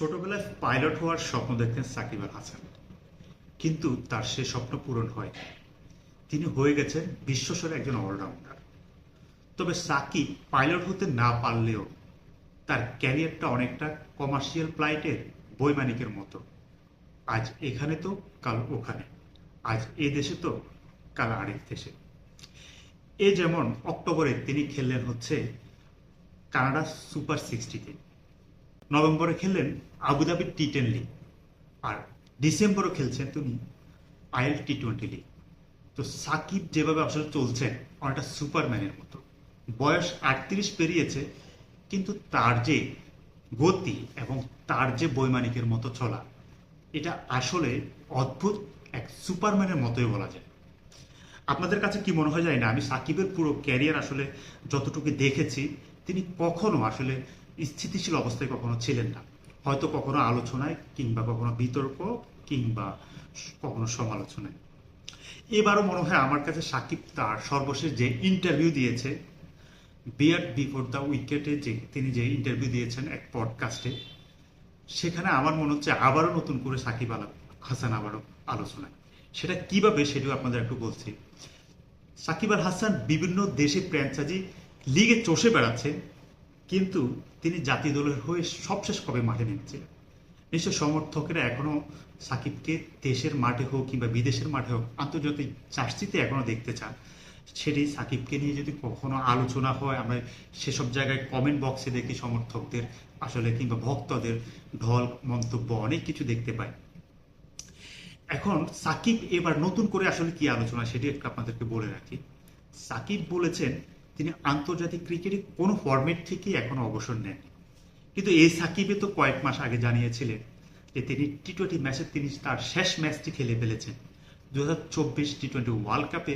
ছোটবেলায় পাইলট হওয়ার স্বপ্ন দেখতেন সাকিব আল হাসান। কিন্তু তার সে স্বপ্ন পূরণ হয় তিনি হয়ে গেছেন বিশ্বসরের একজন অলরাউন্ডার তবে সাকিব পাইলট হতে না পারলেও তার ক্যারিয়ারটা অনেকটা কমার্শিয়াল ফ্লাইটের বৈমানিকের মতো। আজ এখানে তো, কাল ওখানে। আজ এ দেশে তো, কাল আরেক দেশে। এ যেমন অক্টোবরে তিনি খেললেন হচ্ছে কানাডা সুপার সিক্সটিতে। নভেম্বরে খেললেন Abu Dhabi T ten league আর ডিসেম্বরে খেলছেন তিনি আইএল টি টোয়েন্টি লিগ তো সাকিব যেভাবে আসলে চলছেন, অনেকটা সুপারম্যানের মতো। বয়স আটত্রিশ পেরিয়েছে, কিন্তু তার যে গতি এবং তার যে বৈমানিকের মতো চলা এটা আসলে অদ্ভুত এক সুপারম্যানের মতোই বলা যায়। আপনাদের কাছে কি মনে হয় যায় না, আমি সাকিবের পুরো ক্যারিয়ার আসলে যতটুকু দেখেছি, তিনি কখনো আসলে স্থিতিশীল অবস্থায় কখনো ছিলেন না। হয়তো কখনো আলোচনায় কিংবা কখনো বিতর্ক কিংবা কখনো সমালোচনায়। এবারও মনে হয় আমার কাছে সাকিব তার সর্বশেষ যে ইন্টারভিউ দিয়েছে বিয়ার বিফোর দ্য উইকেটে যে তিনি যে ইন্টারভিউ দিয়েছেন এক পডকাস্টে সেখানে আমার মনে হচ্ছে আবারও নতুন করে সাকিব আল হাসান আবারও আলোচনায়। সেটা কীভাবে সেটাও আপনাদের একটু বলছি। সাকিব আল হাসান বিভিন্ন দেশে ফ্র্যাঞ্চাইজি লিগে চষে বেড়াচ্ছেন কিন্তু তিনি জাতীয় দলের হয়ে সবশেষ কবে মাঠে নেমেছিলেন? নিশ্চয় সমর্থকেরা এখনও সাকিবকে দেশের মাঠে হোক কিংবা বিদেশের মাঠে হোক, আন্তর্জাতিক চার্জটিতে এখনও দেখতে চান। সেটি সাকিবকে নিয়ে যদি কখনো আলোচনা হয়, আমরা সেসব জায়গায় কমেন্ট বক্সে দেখি সমর্থকদের আসলে কিংবা ভক্তদের ঢল, মন্তব্য অনেক কিছু দেখতে পাই। এখন সাকিব এবার নতুন করে আসলে কি আলোচনা, সেটি একটু আপনাদেরকে বলে রাখি। সাকিব বলেছেন তিনি আন্তর্জাতিক ক্রিকেটে কোনো ফরম্যাট থেকেই এখনও অবসর নেন কিন্তু এই সাকিবে তো কয়েক মাস আগে জানিয়েছিলেন যে তিনি টি টোয়েন্টি ম্যাচে তিনি তার শেষ ম্যাচটি খেলে ফেলেছেন। দু হাজার চব্বিশ টি টোয়েন্টি ওয়ার্ল্ড কাপে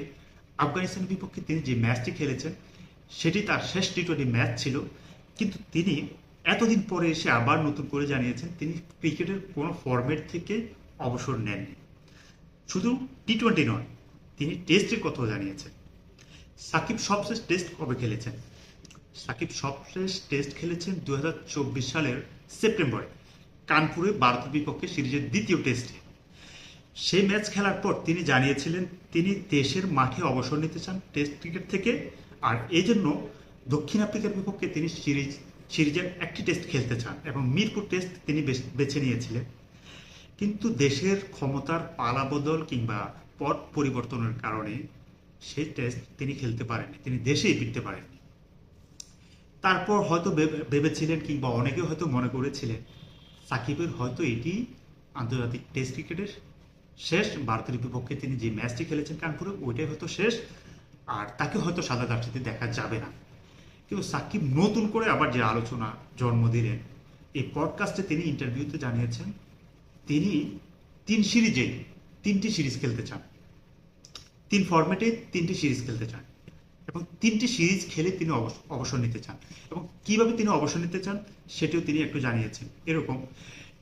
আফগানিস্তানের বিপক্ষে তিনি যে ম্যাচটি খেলেছেন, সেটি তার শেষ টি টোয়েন্টি ম্যাচ ছিল। কিন্তু তিনি এতদিন পরে এসে আবার নতুন করে জানিয়েছেন তিনি ক্রিকেটের কোনো ফরম্যাট থেকে অবসর নেননি। শুধু টি টোয়েন্টি নয়, তিনি টেস্টের কথাও জানিয়েছেন। সাকিব সবশেষ টেস্ট কবে খেলেছেন? সাকিব সবশেষ টেস্ট খেলেছেন দুই হাজার চব্বিশ সালের সেপ্টেম্বরে। কানপুরে ভারতের বিপক্ষে সিরিজের দ্বিতীয় টেস্টে সেই ম্যাচ খেলার পর তিনি জানিয়েছিলেন তিনি দেশের মাঠে অবসর নিতে চান টেস্ট ক্রিকেট থেকে। আর এই জন্য দক্ষিণ আফ্রিকার বিপক্ষে তিনি সিরিজ, সিরিজের একটি টেস্ট খেলতে চান এবং মিরপুর টেস্ট তিনি বেছ- নিয়েছিলেন। কিন্তু দেশের ক্ষমতার পালাবদল কিংবা পট পরিবর্তনের কারণে সেই টেস্ট তিনি খেলতে পারেননি, তিনি দেশেই ফিরতে পারেননি। তারপর হয়তো ভেবে- ভেবেছিলেন কিংবা অনেকে হয়তো মনে করেছিলেন, সাকিবের হয়তো এটি আন্তর্জাতিক টেস্ট ক্রিকেটের শেষ, ভারতের বিপক্ষে তিনি যে ম্যাচটি খেলেছেন কানপুরে, ওইটাই হয়তো শেষ, আর তাকে হয়তো সাদা জার্সিতে দেখা যাবে না। কিন্তু সাকিব নতুন করে আবার যে আলোচনা, জন্ম দিলেন, এই পডকাস্টে তিনি ইন্টারভিউতে জানিয়েছেন, তিনি তিন সিরিজে তিনটি সিরিজ খেলতে চান। তিন ফরম্যাটে তিনটি সিরিজ খেলতে চান এবং তিনটি সিরিজ খেলে তিনি অবস- অবসর নিতে চান এবং কীভাবে তিনি অবসর নিতে চান সেটিও তিনি একটু জানিয়েছেন। এরকম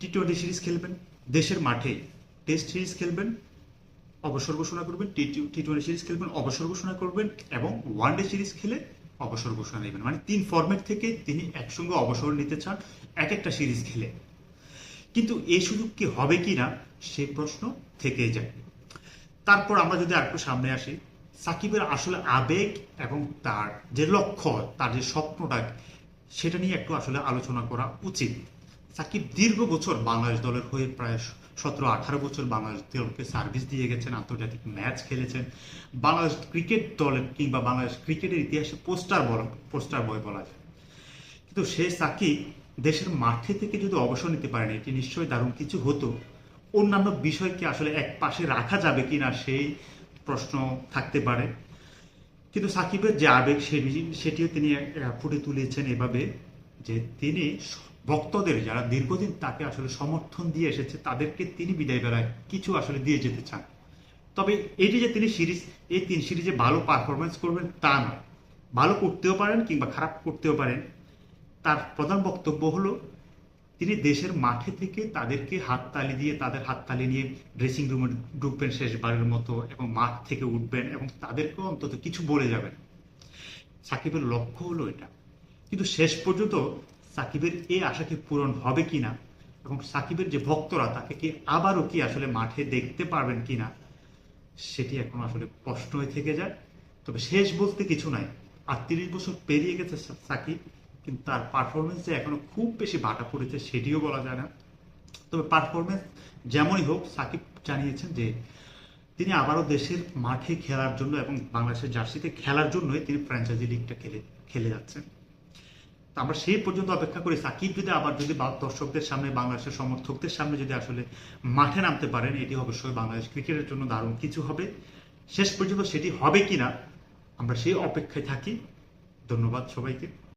টি টোয়েন্টি সিরিজ খেলবেন, দেশের মাঠে টেস্ট সিরিজ খেলবেন, অবসর ঘোষণা করবেন টি টি টোয়েন্টি সিরিজ খেলবেন, অবসর ঘোষণা করবেন এবং ওয়ান ডে সিরিজ খেলে অবসর ঘোষণা নেবেন। মানে তিন ফরম্যাট থেকে তিনি একসঙ্গে অবসর নিতে চান এক একটা সিরিজ খেলে। কিন্তু এই সুযোগ কি হবে কি না সেই প্রশ্ন থেকেই যায়। তারপর আমরা যদি আরেকটু সামনে আসি, সাকিবের আসলে আবেগ এবং তার যে লক্ষ্য, তার যে স্বপ্নটা, সেটা নিয়ে একটু আসলে আলোচনা করা উচিত। সাকিব দীর্ঘ বছর বাংলাদেশ দলের হয়ে প্রায় সতেরো, আঠারো বছর বাংলাদেশ দলকে সার্ভিস দিয়ে গেছেন, আন্তর্জাতিক ম্যাচ খেলেছেন। বাংলাদেশ ক্রিকেট দলের কিংবা বাংলাদেশ ক্রিকেটের ইতিহাসে পোস্টার বলা পোস্টার বয় বলা যায়। কিন্তু সে সাকিব দেশের মাঠে থেকে যদি অবসর নিতে পারেন, এটি নিশ্চয়ই দারুণ কিছু হতো। অন্যান্য বিষয়কে আসলে এক পাশে রাখা যাবে কিনা সেই প্রশ্ন থাকতে পারে। কিন্তু সাকিবের যে আবেগ সেটিও তিনি ফুটে তুলেছেন এভাবে যে তিনি ভক্তদের যারা দীর্ঘদিন তাকে আসলে সমর্থন দিয়ে এসেছে, তাদেরকে তিনি বিদায় বেলায় কিছু আসলে দিয়ে যেতে চান। তবে এটি যে তিনি সিরিজ, এই তিন সিরিজে ভালো পারফরমেন্স করবেন তা নয়। ভালো করতেও পারেন কিংবা খারাপ করতেও পারেন, তার প্রধান বক্তব্য হলো তিনি দেশের মাঠে থেকে তাদেরকে হাততালি দিয়ে, তাদের হাততালি নিয়ে ড্রেসিং রুমে ঢুকবেন শেষবারের মতো এবং মাঠ থেকে উঠবেন এবং তাদেরকেও অন্তত কিছু বলে যাবেন। সাকিবের লক্ষ্য হলো এটা। কিন্তু শেষ পর্যন্ত সাকিবের এই আশা কি পূরণ হবে কিনা এবং এবং সাকিবের যে ভক্তরা, তাকে কি আবারও কি আসলে মাঠে দেখতে পারবেন কিনা, সেটি এখন আসলে প্রশ্ন হয়ে থেকে যায়। তবে শেষ বলতে কিছু নাই। আর তিরিশ বছর পেরিয়ে গেছে সাকিব। কিন্তু তার পারফরমেন্স যে এখনও খুব বেশি বাটা পড়েছে সেটিও বলা যায় না। তবে পারফরমেন্স যেমনই হোক, সাকিব জানিয়েছেন যে তিনি আবারও দেশের মাঠে খেলার জন্য এবং বাংলাদেশের জার্সিতে খেলার জন্যই তিনি ফ্র্যাঞ্চাইজি লিগটা খেলে খেলে যাচ্ছেন। তো আমরা সেই পর্যন্ত অপেক্ষা করি। সাকিব যদি আবার যদি দর্শকদের সামনে, বাংলাদেশের সমর্থকদের সামনে যদি আসলে মাঠে নামতে পারেন, এটি অবশ্যই বাংলাদেশ ক্রিকেটের জন্য দারুণ কিছু হবে। শেষ পর্যন্ত সেটি হবে কিনা, আমরা সেই অপেক্ষায় থাকি। ধন্যবাদ সবাইকে।